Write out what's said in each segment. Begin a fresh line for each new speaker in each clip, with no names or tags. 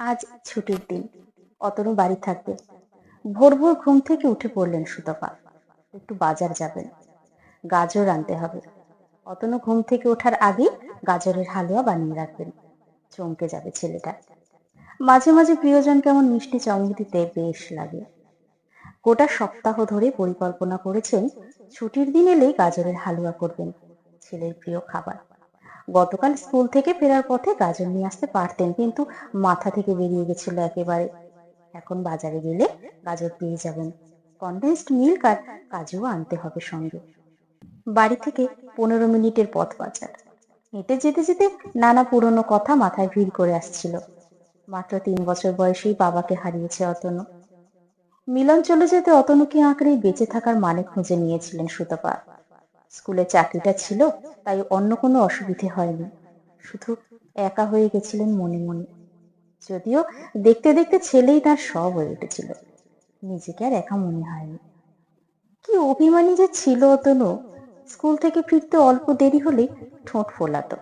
আজ ছুটির দিন, অতনু বাড়ি থাকবে। ভোর ভোর ঘুম থেকে উঠে পড়লেন সুতপা। একটু বাজার যাবেন। গাজর আনতে হবে। অতনু ঘুম থেকে ওঠার আগে গাজরের হালুয়া বানিয়ে রাখবেন। চমকে যাবে ছেলেটা। মাঝে মাঝে প্রিয়জন কেমন মিষ্টি চমক দিতে বেশ লাগে। গোটা সপ্তাহ ধরে পরিকল্পনা করেছেন, ছুটির দিন এলেই গাজরের হালুয়া করবেন, ছেলের প্রিয় খাবার। গতকাল স্কুল থেকে ফেরার পথে গাজর নিয়ে আসতে পারতেন, কিন্তু মাথা থেকে বেরিয়ে গেছিল একেবারে। এখন বাজারে গেলে গাজর পেয়ে যাবেন। কন্ডেন্সড মিল্ক আর কাজুও আনতে হবে সঙ্গে। বাড়ি থেকে পনেরো মিনিটের পথ বাজার। হেঁটে যেতে যেতে নানা পুরনো কথা মাথায় ভিড় করে আসছিল। মাত্র তিন বছর বয়সেই বাবাকে হারিয়েছে অতনু। মিলন চলে যেতে অতনুকে আঁকড়ে বেঁচে থাকার মানে খুঁজে নিয়েছিলেন সুতপা। স্কুলে চাকরিটা ছিল, তাই অন্য কোনো অসুবিধে হয়নি। শুধু একা হয়ে গেছিলেন মনে মনে যদিও দেখতে দেখতে ছেলেই তার সব হয়ে উঠেছিল। নিজেকে আর একা মনে হয়নি। কি অভিমানী যে ছিল অতনু। স্কুল থেকে ফিরতে অল্প দেরি হলে ঠোঁট ফোলাতো।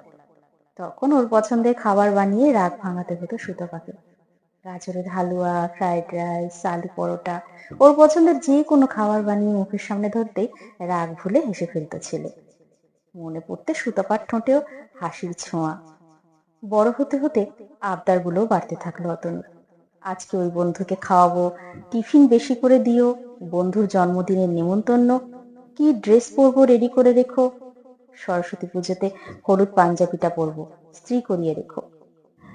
তখন ওর পছন্দের খাবার বানিয়ে রাগ ভাঙাতে হতো সুতপাকে। গাজরের হালুয়া ফ্রাইড রাইস আলু পরোটা। ওর পছন্দের যে কোনো খাবার বানিয়ে মুখের সামনে ধরতে রাগ ভুলে হেসে ফেলত ছেলে মনে পড়তে সুতপার ঠোঁটেও হাসির ছোঁয়া। বড় হতে হতে আবদারগুলোও বাড়তে থাকল অতনুর আজকে ওই বন্ধুকে খাওয়াবো, টিফিন বেশি করে দিও, বন্ধুর জন্মদিনের নেমন্তন্ন কি ড্রেস পরবো রেডি করে রেখো। সরস্বতী পুজোতে হলুদ পাঞ্জাবিটা পরবো, স্ত্রী করিয়ে রেখো।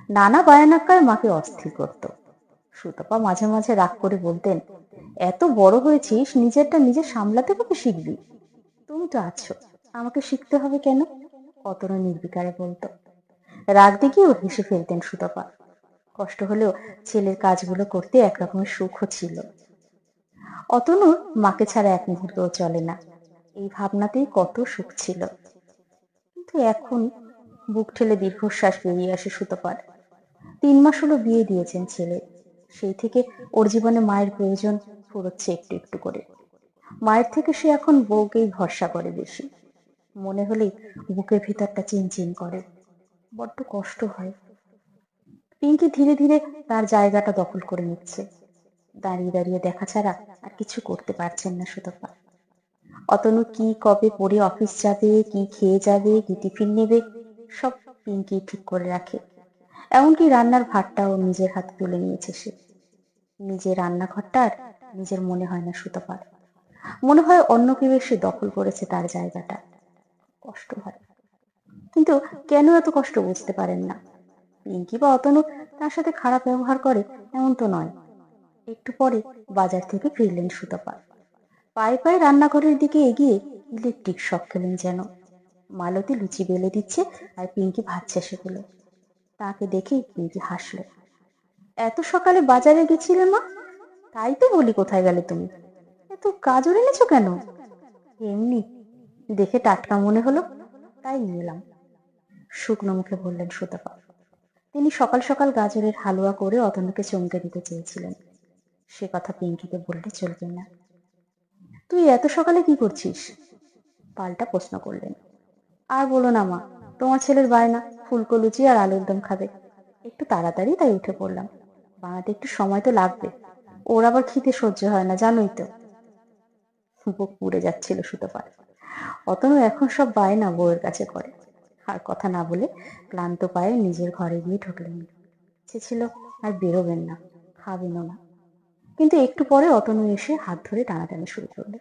নানা বায়ানাক্কার মাকে অস্থির করত। সুতপা মাঝে মাঝে রাগ করে বলতেন, এত বড় হয়েছিস, নিজেরটা নিজে সামলাতে কবে শিখবি? তুমি তো আছো, আমাকে শিখতে হবে কেন? অতটা নির্বিকারে বলতো। রাগ দেখিয়েও হেসে ফেলতেন সুতপা। কষ্ট হলেও ছেলের কাজগুলো করতে একরকমের সুখও ছিল। অতনুর মাকে ছাড়া এক মুহূর্তও চলে না। এই ভাবনাতেই কত সুখ ছিল। কিন্তু এখন বুক ঠেলে দীর্ঘশ্বাস বেরিয়ে আসে সুতপার। তিন মাস হলো বিয়ে দিয়েছেন ছেলে। সেই থেকে ওর জীবনে মায়ের প্রয়োজন ফুরোচ্ছে একটু একটু করে। মায়ের থেকে সে এখন বউকেই ভরসা করে বেশি। মনে হলেই বুকের ভিতরটা চিনচিন করে। বড্ড কষ্ট হয়। পিঙ্কি ধীরে ধীরে তার জায়গাটা দখল করে নিচ্ছে। দাঁড়িয়ে দাঁড়িয়ে দেখা ছাড়া আর কিছু করতে পারছেন না সুতপা। অতনু কি কবে পড়ে অফিস যাবে, কি খেয়ে যাবে, কি টিফিন নেবে, সব পিঙ্কি ঠিক করে রাখে। এমনকি রান্নার ভাতটাও নিজের হাতে তুলে নিয়েছে সে। নিজের রান্নাঘরটা আর নিজের মনে হয় না সুতপার। মনে হয় অন্য কেউ এসে দখল করেছে তার জায়গাটা। কষ্ট হয়। কিন্তু কেন এত কষ্ট বুঝতে পারেন না? পিঙ্কি বা অতনু তার সাথে খারাপ ব্যবহার করে এমন তো নয়। একটু পরে বাজার থেকে ফিরলেন সুতপা পায়ে পায়ে রান্নাঘরের দিকে এগিয়ে ইলেকট্রিক শখ খেলেন যেন। মালতী লুচি বেলে দিচ্ছে আর পিঙ্কি ভাজছে সেগুলো তাকে দেখে পিঙ্কি হাসল। এত সকালে বাজারে গেছিলে মা? তাই তো বলি কোথায় গেলে তুমি? এত গাজর এনেছো কেন? এমনি। দেখে টাটকা মনে হলো, তাই নিয়ে এলাম। শুকনো মুখে বললেন সুতপা। তিনি সকাল সকাল গাজরের হালুয়া করে অতনুকে চমকে দিতে চেয়েছিলেন। সে কথা পিঙ্কিকে বললে চলবে না। তুই এত সকালে কি করছিস? পাল্টা প্রশ্ন করলেন। আর বলো না মা, তোমার ছেলের বায়না। ফুলকো লুচি আর আলুর দম খাবে। একটু তাড়াতাড়ি তাই উঠে পড়লাম। বানাতে একটু সময় তো লাগবে। ওর আবার খিদে সহ্য হয় না, জানোই তো। বুক পুড়ে যাচ্ছিল সুতোপার অতনু এখন সব বায়না বউয়ের কাছে করে। আর কথা না বলে ক্লান্ত পায়ে নিজের ঘরে গিয়ে ঢুকলেন। সে ছিল আর বেরোবেন না, খাবেনও না। কিন্তু একটু পরে অতনু এসে হাত ধরে টানাটানি শুরু করল।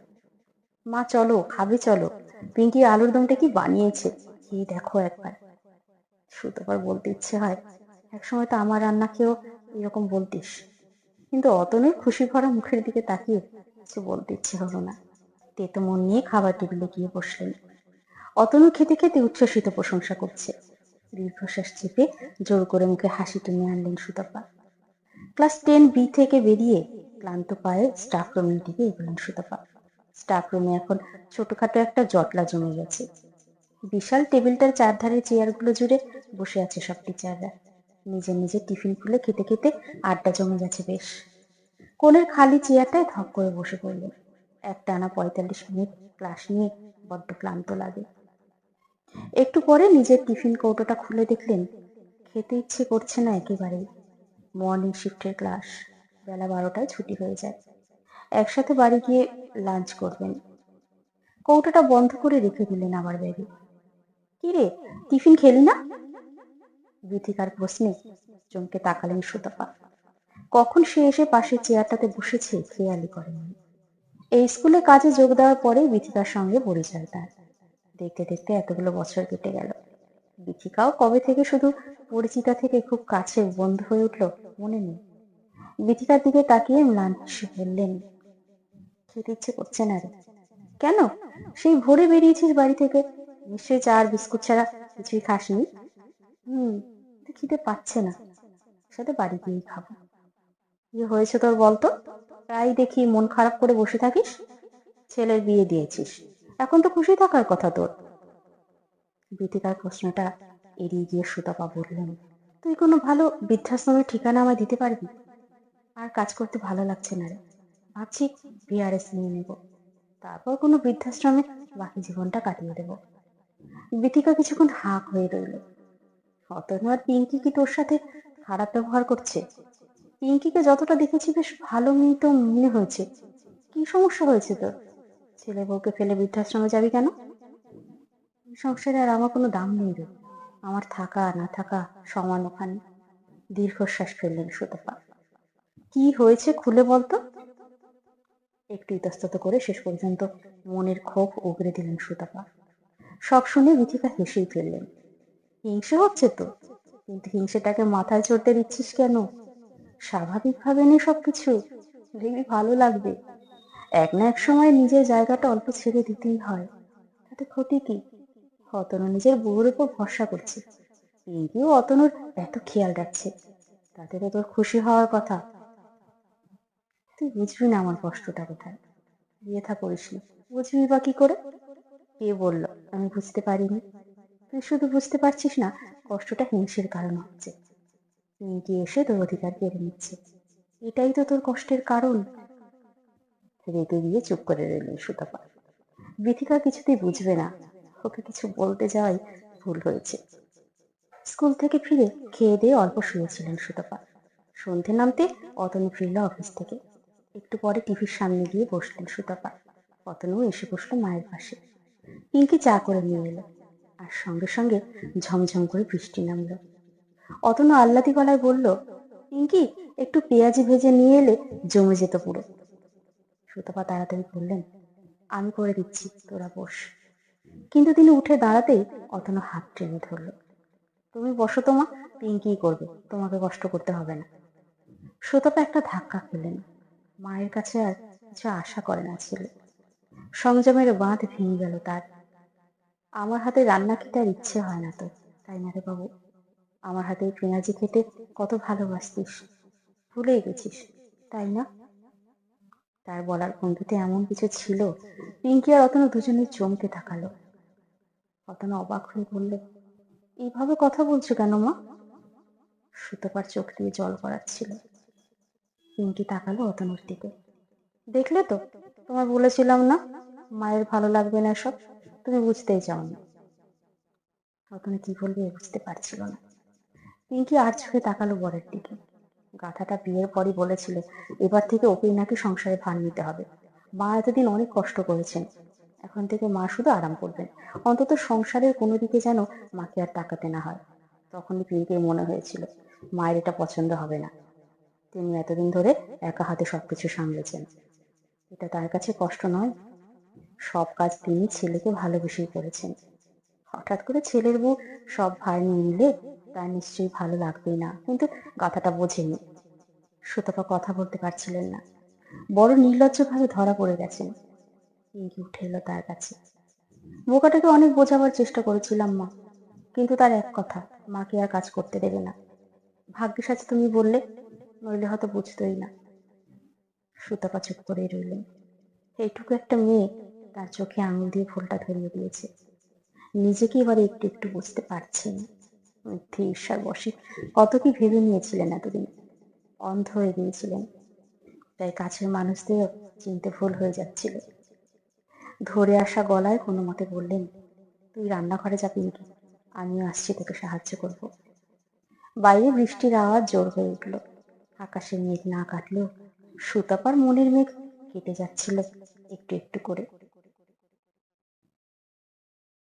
মা, চলো, খাবে, চলো। পিঙ্কি আলুর দমটা কি বানিয়েছে? কি দেখো একবার। সুতোবার বলতে ইচ্ছে হয়, একসময় তো আমার রান্না খেয়েও এরকম বলতিস। কিন্তু অতনুর খুশি ভরা মুখের দিকে তাকিয়ে কিছু বলতে ইচ্ছে হলো না। তেতো মন নিয়ে খাবার টেবিলে গিয়ে বসলেন। অতনু খেতে খেতে উচ্ছ্বসিত প্রশংসা করছে। দীর্ঘশ্বাস চেপে জোর করে মুখে হাসি টেনে আনলেন সুতপা। ক্লাস টেন বি থেকে বেরিয়ে ক্লান্ত পায়ে স্টাফ রুমের দিকে এগোলেন সুতপা। স্টাফ রুমে এখন ছোটখাটো একটা জটলা জমে গেছে। বিশাল টেবিলটার চারধারে চেয়ারগুলো জুড়ে বসে আছে সব টিচাররা। নিজের নিজের টিফিন খুলে খেতে খেতে আড্ডা জমে গেছে বেশ। কোণের খালি চেয়ারটায় ধপ করে বসে পড়লেন এক টানা পঁয়তাল্লিশ মিনিট ক্লাস নিয়ে বড্ড ক্লান্ত লাগে। একটু পরে নিজের টিফিন কৌটোটা খুলে দেখলেন, খেতে ইচ্ছে করছে না একেবারেই। মর্নিং শিফটের ক্লাস, বেলা বারোটায় ছুটি হয়ে যায়। একসাথে বাড়ি গিয়ে লাঞ্চ করবেন। কৌটাটা বন্ধ করে রেখে দিলেন আবার ব্যাগে। কি রে? টিফিন খেলি না? বিথিকার প্রশ্নে চমকে তাকালেন সুতপা। কখন সে এসে পাশের চেয়ারটাতে বসেছে খেয়ালই করেননি এই স্কুলে কাজে যোগ দেওয়ার পরে বিথিকার সঙ্গে পরিচয় তার দেখতে দেখতে এতগুলো বছর কেটে গেল। বিথিকাও কবে থেকে শুধু পরিচিতা থেকে খুব কাছে বন্ধু হয়ে উঠল মনে নেই। বিথিকার দিকে তাকিয়ে ম্লান হেসে বললেন খেতে ইচ্ছে করছে না রে। কেন? সেই ভোরে বেরিয়েছিস বাড়ি থেকে। নিশ্চয়ই চা আর বিস্কুট ছাড়া কিছুই খাসনি। হুম খিদে পাচ্ছে না। সাথে বাড়ি গিয়েই খাব। কি হয়েছে তোর বলতো? প্রায় দেখি মন খারাপ করে বসে থাকিস। ছেলের বিয়ে দিয়েছিস। এখন তো খুশি থাকার কথা তোর। বিতিকার প্রশ্নটা এড়িয়ে গিয়ে সুতপা বললেন, তুই কোনো ভালো বৃদ্ধাশ্রমের ঠিকানা আমায় দিতে পারবি? আর কাজ করতে ভালো লাগছে না রে। ভাবছি বিআরএস নিয়ে নেব। তারপর কোনো বৃদ্ধাশ্রমে বাকি জীবনটা কাটিয়ে দেব। বিতিকা কিছুক্ষণ হাঁক হয়ে রইল। আর পিঙ্কি কি তোর সাথে খারাপ ব্যবহার করছে? পিঙ্কিকে যতটা দেখেছি বেশ ভালো মেয়ে তো মনে হয়েছে। কি সমস্যা হয়েছে তোর? ছেলে বউকে ফেলে বৃদ্ধাশ্রমে যাবি কেন? সংসারে আর আমার কোনো দাম নেই রে। আমার থাকা না থাকা সমান ওখানে। দীর্ঘশ্বাস ফেললেন সুতপা। কি হয়েছে খুলে বলতো একটু ইতস্তত করে শেষ পর্যন্ত মনের ক্ষোভ উগরে দিলেন সুতপা। সব শুনে বিথিকা হেসেই ফেললেন। হিংসে হচ্ছে তো, কিন্তু হিংসেটাকে মাথায় চড়তে দিচ্ছিস কেন? স্বাভাবিকভাবে নে সবকিছু দেখবি ভালো লাগবে। এক না এক সময় নিজের জায়গাটা অল্প ছেড়ে দিতেই হয়। তাতে ক্ষতি কি? অতনু নিজের বউর উপর ভরসা করছে। পিঙ্কিও অতনুর এত খেয়াল রাখছে। তাতে তো তোর খুশি হওয়ার কথা। তুই বুঝবি না আমার কষ্টটা কোথায়। বিয়ে থা করিস বুঝবি বা কি করে? কে বলল, আমি বুঝতে পারিনি। তুই শুধু বুঝতে পারছিস না, কষ্টটা হিংসের কারণ হচ্ছে। পিঙ্কি এসে তোর অধিকার কেড়ে নিচ্ছে। এটাই তো তোর কষ্টের কারণ। রেগে গিয়ে চুপ করে রইলেন সুতপা। বিথিকা কিছুতেই বুঝবে না। ওকে কিছু বলতে যাওয়াই ভুল হয়েছে। স্কুল থেকে ফিরে খেয়ে দিয়ে অল্প শুয়েছিলেন সুতপা। সন্ধে নামতে অতনু ফিরল অফিস থেকে। একটু পরে টিভির সামনে গিয়ে বসলেন সুতপা। অতনু এসে বসল মায়ের পাশে। পিঙ্কি চা করে নিয়ে এলো আর সঙ্গে সঙ্গে ঝমঝম করে বৃষ্টি নামলো। অতনু আল্লাদি গলায় বলল, পিঙ্কি, একটু পেঁয়াজি ভেজে নিয়ে এলে জমে যেত পুরো। সুতপা তাড়াতাড়ি বললেন, আমি করে দিচ্ছি, তোরা বস। কিন্তু তিনি উঠে দাঁড়াতেই অতনু হাত টেনে ধরল, তুমি বসো তোমা পিঙ্কি করবে, তোমাকে কষ্ট করতে হবে না। সুতপা একটা ধাক্কা খেলেন, মায়ের কাছে আর কিছু আশা করে না ছেলে। সংযমের বাঁধ ভেঙে গেল তার। আমার হাতে রান্না খেতে আর ইচ্ছে হয় না তো, তাই না রে বাবু? আমার হাতে পেঁয়াজি খেতে কত ভালোবাসতিস। ভুলেই গেছিস, তাই না? তার বলার বন্ধুতে এমন কিছু ছিল, পিঙ্কি আর অতনু দুজনে চমকে থাকালো অতনু অবাক হয়ে বলল, এইভাবে কথা বলছো কেন মা? সুতোপার চোখ দিয়ে জল পড়াচ্ছিল পিঙ্কি তাকালো অতনুর দিকে। দেখলে তো তোমার বলেছিলাম না? মায়ের ভালো লাগবে না সব তুমি বুঝতেই চাও না অতনু কি বলবে বুঝতে পারছিল না। পিঙ্কি আর চোখে তাকালো বরের দিকে। গাথাটা বিয়ের পরই বলেছিল, এবার থেকে ওকেই নাকি সংসারে ভার নিতে হবে। মা এতদিন অনেক কষ্ট করেছেন। এখন থেকে মা শুধু আরাম করবেন। অন্তত সংসারের কোনো দিকে যেন মাকে আর তাকাতে না হয়। তখনই পিঙ্কির মনে হয়েছিল, মায়ের এটা পছন্দ হবে না। তিনি এতদিন ধরে একা হাতে সবকিছু সামলেছেন। এটা তার কাছে কষ্ট নয়। সব কাজ তিনি ছেলেকে ভালোবেসেই করেছেন। হঠাৎ করে ছেলের বউ সব ভার নিয়ে নিলে তার নিশ্চয়ই ভালো লাগবেই না। কিন্তু গাথাটা বোঝেনি। সুতপা কথা বলতে পারছিলেন না। বড় নির্লজ্জভাবে ধরা পড়ে গেছেন। পিঙ্কি উঠে এলো তার কাছে। বোকাটাকে অনেক বোঝাবার চেষ্টা করেছিলাম মা। কিন্তু তার এক কথা, মাকে আর কাজ করতে দেবে না। ভাগ্যের সাথে তুমি বললে, নইলে হয়তো বুঝতোই না। সুতপা চুপ করেই রইলেন। এইটুকু একটা মেয়ে, তার চোখে আঙুল দিয়ে ফুলটা ধরিয়ে দিয়েছে। নিজেকে এবারে একটু একটু বুঝতে পারছেন মিথ্যে ঈশ্বর বসে কত কি ভেবে নিয়েছিলেন এতদিন? অন্ধ হয়ে গিয়েছিলেন। তাই কাছের মানুষদেরও চিনতে ভুল হয়ে যাচ্ছিল। ধরে আসা গলায় কোনো মতে বললেন, তুই রান্নাঘরে যা পিঙ্কি আমিও আসছি, তোকে সাহায্য করব। বাইরে বৃষ্টির আওয়াজ জোর হয়ে উঠল। আকাশে মেঘ না কাটলেও সুতপার মনের মেঘ কেটে যাচ্ছিল একটু একটু করে।